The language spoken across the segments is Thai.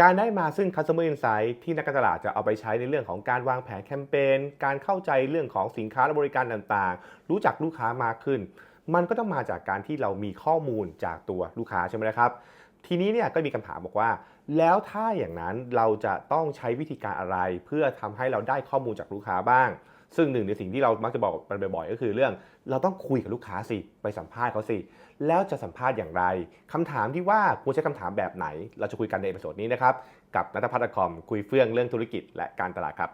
การได้มาซึ่ง customer insight ที่นักการตลาดจะเอาไปใช้ในเรื่องของการวางแผนแคมเปญ การเข้าใจเรื่องของสินค้าและบริการต่างๆ รู้จักลูกค้ามากขึ้น มันก็ต้องมาจากการที่เรามีข้อมูลจากตัวลูกค้าใช่ไหมครับ ทีนี้เนี่ยก็มีคำถามบอกว่า แล้วถ้าอย่างนั้นเราจะต้องใช้วิธีการอะไร เพื่อทำให้เราได้ข้อมูลจากลูกค้าบ้าง ซึ่งหนึ่งในสิ่งที่เรามักจะบอกกันบ่อยๆ ก็คือเรื่องเราต้องคุยกับลูกค้าสิ ไปสัมภาษณ์เขาสิ แล้วจะสัมภาษณ์อย่างไรคำถามที่ว่าควรใช้คำถามแบบไหน เราจะคุยกันในเอพิโซดนี้นะครับ กับนัทพัฒน์คอมคุยเฟื่องเรื่องธุรกิจและการตลาดครับ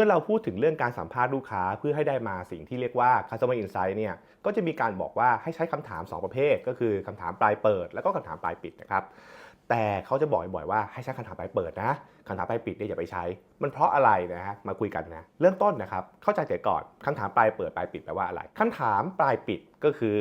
มื่อเราพูดถึงเรื่องการสัมภาษณ์ลูกค้าเพื่อให้ได้มาสิ่งที่เรียกว่า customer insight เนี่ยก็จะมีการบอกว่าให้ใช้คำถาม 2 ประเภท ก็คือคำถามปลายเปิด แล้วก็คำถามปลายปิดนะครับแต่เขาจะบอกบ่อยๆว่าให้ใช้คำถามปลายเปิดนะคำถามปลายปิดเนี่ยอย่าไปใช้ มันเพราะอะไรนะฮะมาคุยกันนะเริ่มต้นนะครับเข้าใจเสียก่อนคำถามปลายเปิดปลายปิดแปลว่าอะไรคำถามปลายปิดก็คือ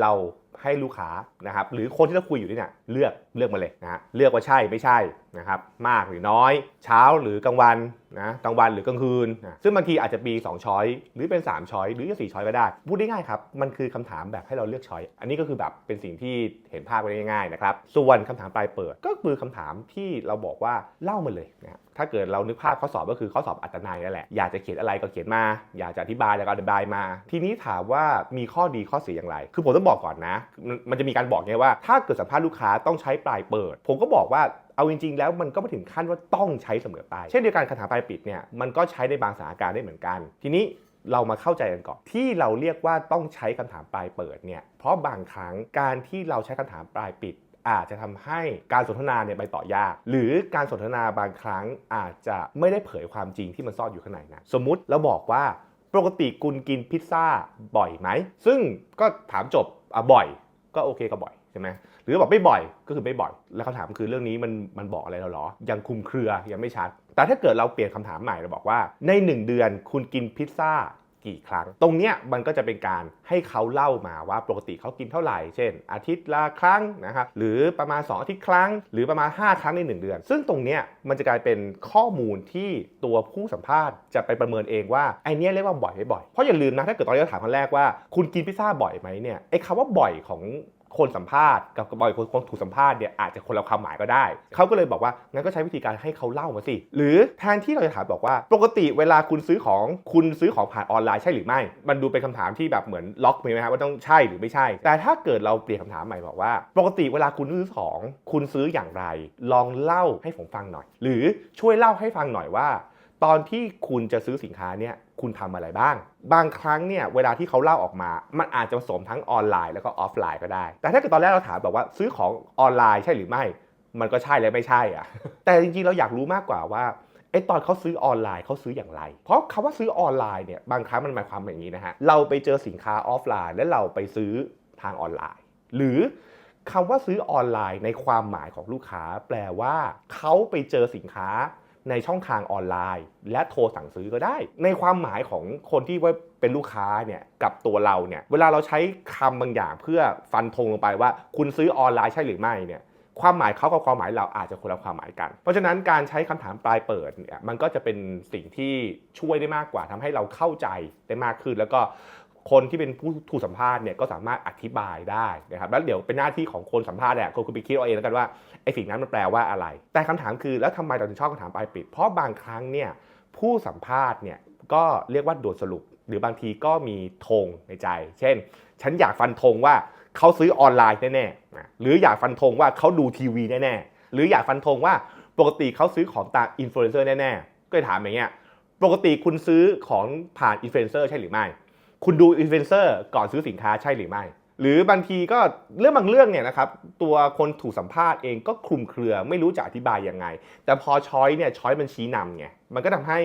เราให้ลูกค้านะครับหรือคนที่เราคุยอยู่นี่เนี่ยเลือกเลือกมาเลยนะฮะเลือกว่าใช่ไม่ใช่นะครับมากหรือน้อย เช้าหรือกลางวันนะกลางวันหรือกลางคืนนะซึ่งบางทีอาจจะมี 2 ช้อยหรือเป็น 3 ช้อยหรือจะสี่ช้อยก็ได้ พูดได้ง่ายครับมันคือคำถามแบบให้เราเลือกช้อยอันนี้ก็คือแบบเป็นสิ่งที่เห็นภาพไว้ได้ง่ายๆนะครับส่วนคำถามปลายเปิด ก็คือคำถามที่เราบอกว่าเล่ามาเลยนะถ้าเกิดเรานึกภาพข้อสอบก็คือข้อสอบอัตนัยนั่นแหละอยากจะเขียนอะไรก็เขียนมา อยากจะอธิบายแล้วก็อธิบายมา ทีนี้ถามว่ามีข้อดีข้อเสียอย่างไร คือผมต้องบอกก่อนนะมันจะมีการบอกไงว่า ถ้าเกิดสัมภาษณ์ลูกค้าต้องใช้ปลายเปิด ผมก็บอกว่าเอาจริงๆ แล้วมันก็ไม่ถึงขั้นว่าต้องใช้เสมอไป เช่นเดียวกันคำถามปลายปิดเนี่ยมันก็ใช้ในบางสถานการณ์ได้เหมือนกัน ทีนี้เรามาเข้าใจกันก่อนที่เราเรียกว่าต้องใช้คำถามปลายเปิดเนี่ยเพราะบางครั้งการที่เราใช้คำถามปลายปิด อาจจะทำให้การสนทนาเนี่ยไปต่อยาก หรือการสนทนาบางครั้งอาจจะไม่ได้เผยความจริงที่มันซ่อนอยู่ข้างในนะสมมุติเราบอกว่าปกติคุณกินพิซซ่าบ่อยไหม ซึ่งก็ถามจบ บ่อยก็โอเคก็บ่อยใช่ไหมหรือบอกไม่บ่อยก็คือไม่บ่อย แล้วคำถามคือเรื่องนี้มันมันบอกอะไรเราหรอ ยังคุมเครือยังไม่ชัด แต่ถ้าเกิดเราเปลี่ยนคำถามใหม่เราบอกว่าใน 1 เดือนคุณกินพิซซ่า กี่ครั้ง ตรงเนี้ยมันก็จะเป็นการให้เขาเล่ามาว่าปกติเขากินเท่าไหร่ เช่น อาทิตย์ละครั้งนะครับหรือประมาณ 2 อาทิตย์ครั้ง หรือประมาณ 5 ครั้งใน 1 เดือน ซึ่งตรงเนี้ยมันจะกลายเป็นข้อมูลที่ตัวผู้สัมภาษณ์จะไปประเมินเองว่าไอเนี้ยเรียกว่าบ่อยไม่บ่อยเพราะอย่าลืมนะถ้าเกิดตอนเราถามคนแรกว่า คุณกินพิซซ่าบ่อยไหมเนี่ยไอคำว่าบ่อยของ คนสัมภาษณ์กับบ่อยคนคนถูกสัมภาษณ์เนี่ยอาจจะคนละความหมายก็ได้ เขาก็เลยบอกว่างั้นก็ใช้วิธีการให้เขาเล่ามาสิ หรือแทนที่เราจะถามบอกว่า ปกติเวลาคุณซื้อของคุณซื้อของผ่านออนไลน์ใช่หรือไม่ มันดูเป็นคำถามที่แบบเหมือนล็อกไหมครับว่าต้องใช่หรือไม่ใช่ แต่ถ้าเกิดเราเปลี่ยนคำถามใหม่บอกว่า ปกติเวลาคุณซื้อของคุณซื้ออย่างไร ลองเล่าให้ผมฟังหน่อย หรือช่วยเล่าให้ฟังหน่อยว่า ตอนที่คุณจะซื้อสินค้าเนี่ย คุณทำอะไรบ้าง บางครั้งเนี่ยเวลาที่เขาเล่าออกมา มันอาจจะผสมทั้งออนไลน์แล้วก็ออฟไลน์ก็ได้ แต่ถ้าเกิดตอนแรกเราถามแบบว่าซื้อของออนไลน์ใช่หรือไม่ มันก็ใช่และไม่ใช่อะแต่จริงๆเราอยากรู้มากกว่าว่าไอ้ตอนเขาซื้อออนไลน์เขาซื้ออย่างไร เพราะคำว่าซื้อออนไลน์เนี่ยบางครั้งมันหมายความอย่างนี้นะฮะ เราไปเจอสินค้าออฟไลน์ แล้วเราไปซื้อทางออนไลน์ หรือคำว่าซื้อออนไลน์ในความหมายของลูกค้า แปลว่าเขาไปเจอสินค้า ในช่องทางออนไลน์ และโทรสั่งซื้อก็ได้ ในความหมายของคนที่ว่าเป็นลูกค้าเนี่ยกับตัวเราเนี่ยเวลาเราใช้คำบางอย่างเพื่อฟันธงลงไปว่า คุณซื้อออนไลน์ใช่หรือไม่เนี่ยความหมายเขากับความหมายเราอาจจะคนละความหมายกัน เพราะฉะนั้นการใช้คำถามปลายเปิดเนี่ยมันก็จะเป็นสิ่งที่ช่วยได้มากกว่าทำให้เราเข้าใจได้มากขึ้น แล้วก็ คนที่เป็นผู้ถูกสัมภาษณ์เนี่ยก็สามารถอธิบายได้นะครับแล้วเดี๋ยวเป็นหน้าที่ของคนสัมภาษณ์เนี่ยคุณไปคิดเอาเองแล้วกันว่าไอ้สิ่งนั้นมันแปลว่าอะไร แต่คำถามคือแล้วทำไมเราถึงชอบคำถามปลายปิด เพราะบางครั้งเนี่ยผู้สัมภาษณ์เนี่ยก็เรียกว่าด่วนสรุป หรือบางทีก็มีธงในใจ เช่น ฉันอยากฟันธงว่าเขาซื้อออนไลน์แน่ๆหรืออยากฟันธงว่าเขาดูทีวีแน่ๆหรืออยากฟันธงว่าปกติเขาซื้อของตามอินฟลูเอนเซอร์แน่ๆก็เลยถามอย่างเงี้ยปกติคุณซื้อของผ่านอินฟลูเอนเซอร์ใช่หรือไม่ คุณดูอินฟลูเอนเซอร์ก่อนซื้อสินค้าใช่หรือไม่ หรือบางทีก็เรื่องบางเรื่องเนี่ยนะครับตัวคนถูกสัมภาษณ์เองก็คลุมเครือไม่รู้จะอธิบายยังไง แต่พอช้อยเนี่ยช้อยมันชี้นำไงมันก็ทำให้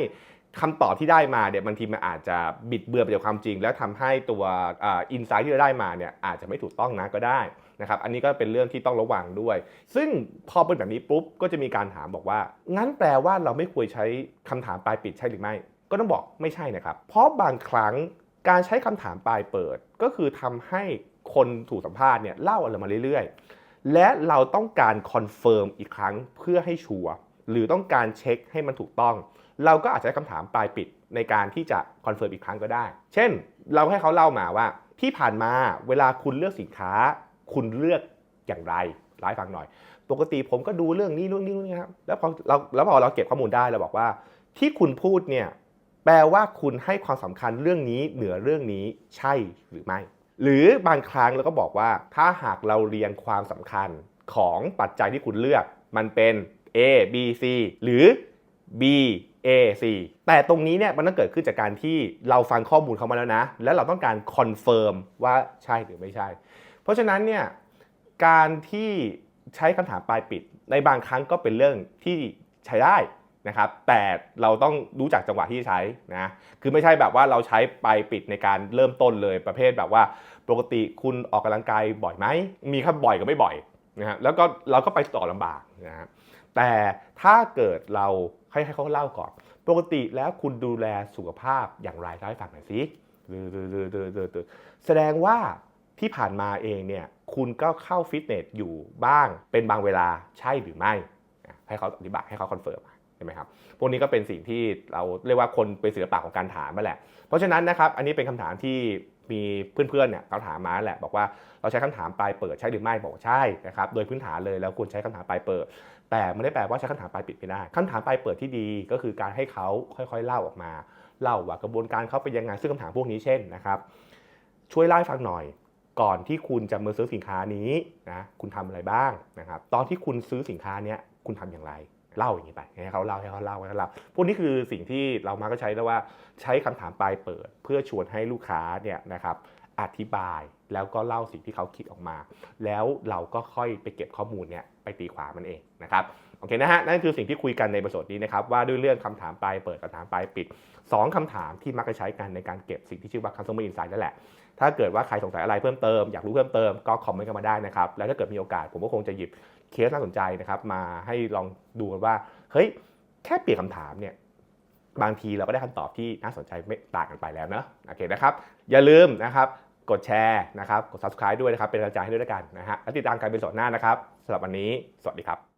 คำตอบที่ได้มาเนี่ยบางทีมันอาจจะบิดเบือนไปจากความจริง แล้วทำให้ตัวอินไซต์ที่เราได้มาเนี่ยอาจจะไม่ถูกต้องนะก็ได้นะครับอันนี้ก็เป็นเรื่องที่ต้องระวังด้วย ซึ่งพอเป็นแบบนี้ปุ๊บก็จะมีการถามบอกว่า งั้นแปลว่าเราไม่ควรใช้คำถามปลายปิดใช่หรือไม่ ก็ต้องบอกไม่ใช่นะครับ เพราะบางครั้ง การใช้คำถามปลายเปิดก็คือทำให้คนถูกสัมภาษณ์เนี่ยเล่าอะไรมาเรื่อยๆ และเราต้องการคอนเฟิร์มอีกครั้งเพื่อให้ชัวร์หรือต้องการเช็คให้มันถูกต้อง เราก็อาจจะใช้คำถามปลายปิดในการที่จะคอนเฟิร์มอีกครั้งก็ได้ เช่น เราให้เขาเล่ามาว่าที่ผ่านมาเวลาคุณเลือกสินค้า คุณเลือกอย่างไรเล่าให้ฟังหน่อย ปกติผมก็ดูเรื่องนี้เรื่องนี้เรื่องนี้ครับแล้วพอเราแล้วพอเราเก็บข้อมูลได้เราบอกว่า ที่คุณพูดเนี่ย แปลว่าคุณให้ความสำคัญเรื่องนี้เหนือเรื่องนี้ใช่หรือไม่ หรือบางครั้งเราก็บอกว่า ถ้าหากเราเรียงความสำคัญของปัจจัยที่คุณเลือก มันเป็น A B C หรือ B A C แต่ตรงนี้เนี่ยมันต้องเกิดขึ้นจากการที่เราฟังข้อมูลเขามาแล้วนะ แล้วเราต้องการคอนเฟิร์มว่าใช่หรือไม่ใช่ เพราะฉะนั้นเนี่ยการที่ใช้คำถามปลายปิดในบางครั้งก็เป็นเรื่องที่ใช้ได้ นะครับแต่เราต้องรู้จักจังหวะที่ใช้นะคือไม่ใช่แบบว่าเราใช้ไปปิดในการเริ่มต้นเลยประเภทแบบว่า ปกติคุณออกกำลังกายบ่อยไหมมีครับบ่อยกับไม่บ่อยนะฮะแล้วก็เราก็ไปต่อลำบากนะฮะแต่ถ้าเกิดเราให้ให้เขาเล่าก่อน ปกติแล้วคุณดูแลสุขภาพอย่างไรเล่าให้ฟังหน่อยสิเดือดเดือดเดือดแสดงว่าที่ผ่านมาเองเนี่ยคุณก็เข้าฟิตเนสอยู่บ้างเป็นบางเวลาใช่หรือไม่ ให้เขาอธิบายให้เขาคอนเฟิร์ม ใช่ไหมครับ พวกนี้ก็เป็นสิ่งที่เราเรียกว่าคนเป็นศิลปะของการถามมาแหละ เพราะฉะนั้นนะครับ อันนี้เป็นคำถามที่มีเพื่อนๆเนี่ยเขาถามมาแหละ บอกว่าเราใช้คำถามปลายเปิดใช่หรือไม่บอกว่าใช่นะครับ โดยพื้นฐานเลยแล้วควรใช้คำถามปลายเปิด แต่ไม่ได้แปลว่าใช้คำถามปลายปิดไม่ได้คำถามปลายเปิดที่ดีก็คือการให้เขาค่อยๆเล่าออกมา เล่าว่ากระบวนการเขาเป็นยังไงซึ่งคำถามพวกนี้เช่นนะครับ ช่วยเล่าให้ฟังหน่อย ก่อนที่คุณจะมาซื้อสินค้านี้นะคุณทำอะไรบ้างนะครับ ตอนที่คุณซื้อสินค้านี้คุณทำอย่างไร เล่าอย่างนี้ไปให้เขาเล่าให้เขาเล่าให้เขาเล่าพวกนี้คือสิ่งที่เรามาก็ใช้แล้วว่าใช้คำถามปลายเปิด เพื่อชวนให้ลูกค้าเนี่ยนะครับอธิบายแล้วก็เล่าสิ่งที่เขาคิดออกมา แล้วเราก็ค่อยไปเก็บข้อมูลเนี่ยไปตีความมันเองนะครับโอเคนะฮะนั่นคือสิ่งที่คุยกันในบทสดนี้นะครับว่าด้วยเรื่องคำถามปลายเปิดคำถามปลายปิด 2คำถามที่มักจะใช้กันในการเก็บสิ่งที่ชื่อว่า customer insight นั่นแหละ ถ้าเกิดว่าใครสงสัยอะไรเพิ่มเติม อยากรู้เพิ่มเติมก็คอมเมนต์กันมาได้นะครับ แล้วถ้าเกิดมีโอกาสผมก็คงจะหยิบเคสน่าสนใจนะครับมาให้ลองดูกันว่า เฮ้ย แค่เปลี่ยนคำถามเนี่ยบางทีเราก็ได้คำตอบที่น่าสนใจไม่ต่างกันไปแล้วเนอะโอเคนะครับ อย่าลืมนะครับกดแชร์นะครับ กด subscribe ด้วยนะครับ เป็นกำลังใจให้ด้วยแล้วกันนะฮะ แล้วติดตามการเป็นสดหน้านะครับสำหรับวันนี้ สวัสดีครับ